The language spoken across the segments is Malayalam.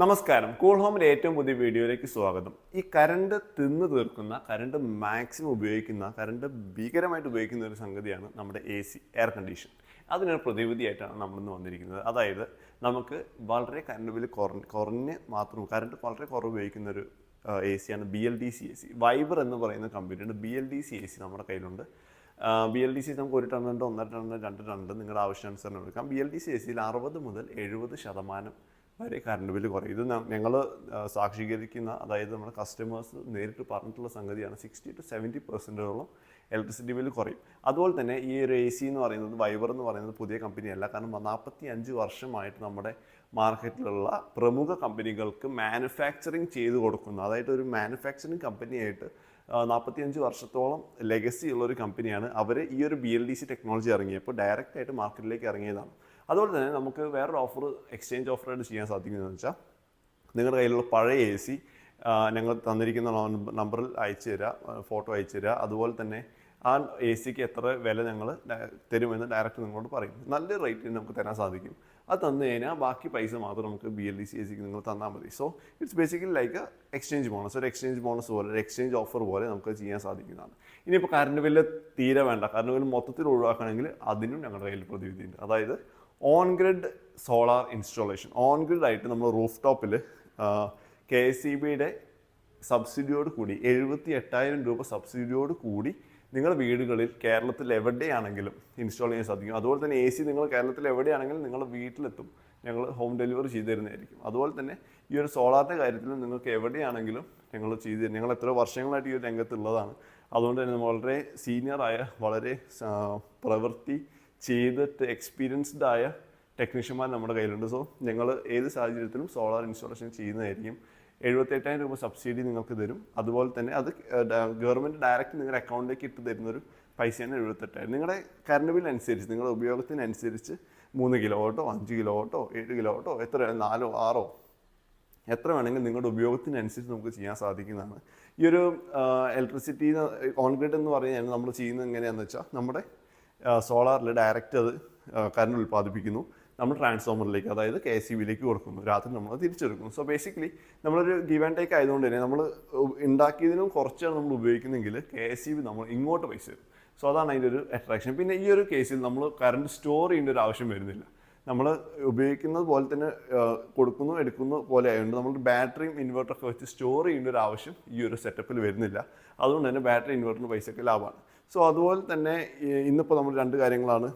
നമസ്കാരം. കൂൾ ഹോമിന്റെ ഏറ്റവും പുതിയ വീഡിയോയിലേക്ക് സ്വാഗതം. ഈ കറണ്ട് തിന്നു തീർക്കുന്ന കറണ്ട് മാക്സിമം ഉപയോഗിക്കുന്ന കറണ്ട് ഭീകരമായിട്ട് ഉപയോഗിക്കുന്ന ഒരു സംഗതിയാണ് നമ്മുടെ എ സി എയർ കണ്ടീഷൻ അതിനൊരു പ്രതിവിധിയായിട്ടാണ് നമ്മളിന്ന് വന്നിരിക്കുന്നത്. അതായത് നമുക്ക് വളരെ കറണ്ട് ബില്ല് കുറഞ്ഞ് കുറഞ്ഞ് മാത്രം കറണ്ട് വളരെ കുറവ് ഉപയോഗിക്കുന്ന ഒരു A സിയാണ് B L D C A C Viber എന്ന് പറയുന്ന കമ്പനിയുണ്ട് B L D C A C നമ്മുടെ കയ്യിലുണ്ട്. ബി എൽ ഡി സി നമുക്ക് ഒരു ടൺ ഉണ്ട് ഒന്നര ടൺ രണ്ട് ടൺ നിങ്ങളുടെ ആവശ്യാനുസരണം എടുക്കാം. B L D C A സിയിൽ അറുപത് മുതൽ എഴുപത് ശതമാനം വരെ കറണ്ട് ബില്ല് കുറയും. ഇത് ഞങ്ങൾ സാക്ഷീകരിക്കുന്ന അതായത് നമ്മുടെ കസ്റ്റമേഴ്സ് നേരിട്ട് പറഞ്ഞിട്ടുള്ള സംഗതിയാണ് സിക്സ്റ്റി ടു സെവന്റി പെർസെന്റോളം ഇലക്ട്രിസിറ്റി ബില്ല് കുറയും. അതുപോലെ തന്നെ ഈ ഒരു എ സി എന്ന് പറയുന്നത് വൈബർ എന്ന് പറയുന്നത് പുതിയ കമ്പനിയല്ല കാരണം നാൽപ്പത്തി അഞ്ച് വർഷമായിട്ട് നമ്മുടെ മാർക്കറ്റിലുള്ള പ്രമുഖ കമ്പനികൾക്ക് മാനുഫാക്ചറിങ് ചെയ്തു കൊടുക്കുന്നു. അതായത് ഒരു മാനുഫാക്ചറിങ് കമ്പനിയായിട്ട് നാൽപ്പത്തിയഞ്ച് വർഷത്തോളം ലെഗസി ഉള്ള ഒരു കമ്പനിയാണ് അവർ ഈ ഒരു B L D C technology ഇറങ്ങിയപ്പോൾ ഡയറക്റ്റ് ആയിട്ട് മാർക്കറ്റിലേക്ക് ഇറങ്ങിയതാണ്. അതുപോലെ തന്നെ നമുക്ക് വേറൊരു ഓഫർ എക്സ്ചേഞ്ച് ഓഫറായിട്ട് ചെയ്യാൻ സാധിക്കുന്നതെന്ന് വെച്ചാൽ നിങ്ങളുടെ കയ്യിലുള്ള പഴയ എ സി ഞങ്ങൾ തന്നിരിക്കുന്ന നമ്പറിൽ അയച്ചു തരാം ഫോട്ടോ അയച്ചു തരാം. അതുപോലെ തന്നെ ആ എ സിക്ക് എത്ര വില ഞങ്ങൾ തരുമെന്ന് ഡയറക്റ്റ് നിങ്ങളോട് പറയും. നല്ല റേറ്റിന് നമുക്ക് തരാൻ സാധിക്കും. അത് തന്നു കഴിഞ്ഞാൽ ബാക്കി പൈസ മാത്രം നമുക്ക് B L D C A സിക്ക് നിങ്ങൾ തന്നാൽ മതി. So it's basically like exchange bonus ഒരു എക്സ്ചേഞ്ച് ബോണസ് പോലെ ഒരു എക്സ്ചേഞ്ച് ഓഫർ പോലെ നമുക്ക് ചെയ്യാൻ സാധിക്കുന്നതാണ്. ഇനിയിപ്പോൾ കറണ്ട് ബില്ല് തീരെ വേണ്ട. കറണ്ട് ബില്ല് മൊത്തത്തിൽ ഒഴിവാക്കണമെങ്കിൽ അതിനും ഞങ്ങളുടെ കയ്യിൽ പ്രതിവിധിയുണ്ട്. അതായത് on grid solar installation on grid ആയിട്ട് നമ്മൾ റൂഫ് ടോപ്പിൽ കെ എസ് സി ബിയുടെ സബ്സിഡിയോട് കൂടി എഴുപത്തി എട്ടായിരം രൂപ സബ്സിഡിയോട് കൂടി നിങ്ങളുടെ വീടുകളിൽ കേരളത്തിൽ എവിടെയാണെങ്കിലും ഇൻസ്റ്റാൾ ചെയ്യാൻ സാധിക്കും. അതുപോലെ തന്നെ എ സി നിങ്ങൾ കേരളത്തിൽ എവിടെയാണെങ്കിലും നിങ്ങളുടെ വീട്ടിലെത്തും. ഞങ്ങൾ ഹോം ഡെലിവറി ചെയ്തു തരുന്നതായിരിക്കും. അതുപോലെ തന്നെ ഈ ഒരു സോളാറിന്റെ കാര്യത്തിൽ നിങ്ങൾക്ക് എവിടെയാണെങ്കിലും ഞങ്ങൾ ചെയ്തു തരും. ഞങ്ങൾ എത്ര വർഷങ്ങളായിട്ട് ഈ ഒരു രംഗത്തുള്ളതാണ്. അതുകൊണ്ട് തന്നെ വളരെ സീനിയറായ വളരെ പ്രവൃത്തി ചെയ്തിട്ട് എക്സ്പീരിയൻസ്ഡ് ആയ ടെക്നീഷ്യന്മാർ നമ്മുടെ കയ്യിലുണ്ട്. സോ ഞങ്ങൾ ഏത് സാഹചര്യത്തിലും സോളാർ ഇൻസ്റ്റാളേഷൻ ചെയ്യുന്നതായിരിക്കും. എഴുപത്തെട്ടായിരം രൂപ സബ്സിഡി നിങ്ങൾക്ക് തരും. അതുപോലെ തന്നെ അത് ഗവൺമെന്റ് ഡയറക്റ്റ് നിങ്ങളുടെ അക്കൗണ്ടിലേക്ക് ഇട്ട് തരുന്നൊരു പൈസയാണ് എഴുപത്തെട്ടായിരം നിങ്ങളുടെ കറണ്ട് ബിൽ അനുസരിച്ച് നിങ്ങളുടെ ഉപയോഗത്തിനനുസരിച്ച് മൂന്ന് കിലോ ഓട്ടോ അഞ്ച് കിലോ ഓട്ടോ ഏഴ് കിലോ ഓട്ടോ എത്ര നാലോ ആറോ എത്ര വേണമെങ്കിലും നിങ്ങളുടെ ഉപയോഗത്തിനനുസരിച്ച് നമുക്ക് ചെയ്യാൻ സാധിക്കുന്നതാണ്. ഈ ഒരു ഇലക്ട്രിസിറ്റി ഓൺ ഗ്രിഡ് എന്ന് പറഞ്ഞാൽ നമ്മൾ ചെയ്യുന്നത് എങ്ങനെയാണെന്ന് വെച്ചാൽ നമ്മുടെ സോളാറിൽ ഡയറക്റ്റ് അത് കറണ്ട് ഉൽപ്പാദിപ്പിക്കുന്നു. നമ്മൾ ട്രാൻസ്ഫോമറിലേക്ക് അതായത് കെ എസ് ബിയിലേക്ക് കൊടുക്കുന്നു. രാത്രി നമ്മൾ തിരിച്ചെടുക്കുന്നു. സോ ബേസിക്കലി നമ്മളൊരു ഗിവ് ആൻഡ് ടേക്ക് ആയതുകൊണ്ട് തന്നെ നമ്മൾ ഉണ്ടാക്കിയതിനും കുറച്ചാണ് നമ്മൾ ഉപയോഗിക്കുന്നെങ്കിൽ കെ എസ് ബി നമ്മൾ ഇങ്ങോട്ട് പൈസ തരും. സോ അതാണ് അതിന്റെ ഒരു അട്രാക്ഷൻ പിന്നെ ഈ ഒരു കേസിൽ നമ്മൾ കറണ്ട് സ്റ്റോർ ചെയ്യേണ്ട ഒരു ആവശ്യം വരുന്നില്ല. നമ്മൾ ഉപയോഗിക്കുന്നത് പോലെ തന്നെ കൊടുക്കുന്നു എടുക്കുന്നു പോലെ ആയതുകൊണ്ട് നമ്മൾ ബാറ്ററിയും ഇൻവെർട്ടറൊക്കെ വെച്ച് സ്റ്റോർ ചെയ്യേണ്ട ഒരു ആവശ്യം ഈ ഒരു സെറ്റപ്പിൽ വരുന്നില്ല. അതുകൊണ്ട് തന്നെ ബാറ്ററി ഇൻവെർട്ടറിന് പൈസയ്ക്ക് ലാഭമാണ്. സോ അതുപോലെ തന്നെ ഇന്നിപ്പോൾ നമ്മൾ രണ്ട് കാര്യങ്ങളാണ്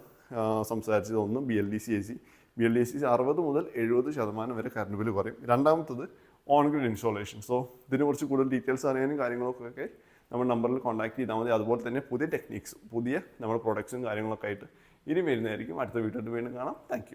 സംസാരിച്ചത്. ഒന്ന് B L D C A C B L D C അറുപത് മുതൽ എഴുപത് ശതമാനം വരെ കറണ്ട് ബില്ല് കുറയും. രണ്ടാമത്തത് ഓൺ ഗ്രിഡ് ഇൻസ്റ്റാളേഷൻ സോ ഇതിനെക്കുറിച്ച് കൂടുതൽ ഡീറ്റെയിൽസ് അറിയാനും കാര്യങ്ങളൊക്കെ നമ്മൾ നമ്പറിൽ കോൺടാക്ട് ചെയ്താൽ മതി. അതുപോലെ തന്നെ പുതിയ ടെക്നിക്സ് പുതിയ നമ്മുടെ പ്രൊഡക്ട്സും കാര്യങ്ങളൊക്കെ ആയിട്ട് ഇനി വരുന്നതായിരിക്കും. അടുത്ത വീട്ടിൽ വീണ്ടും കാണാം. താങ്ക്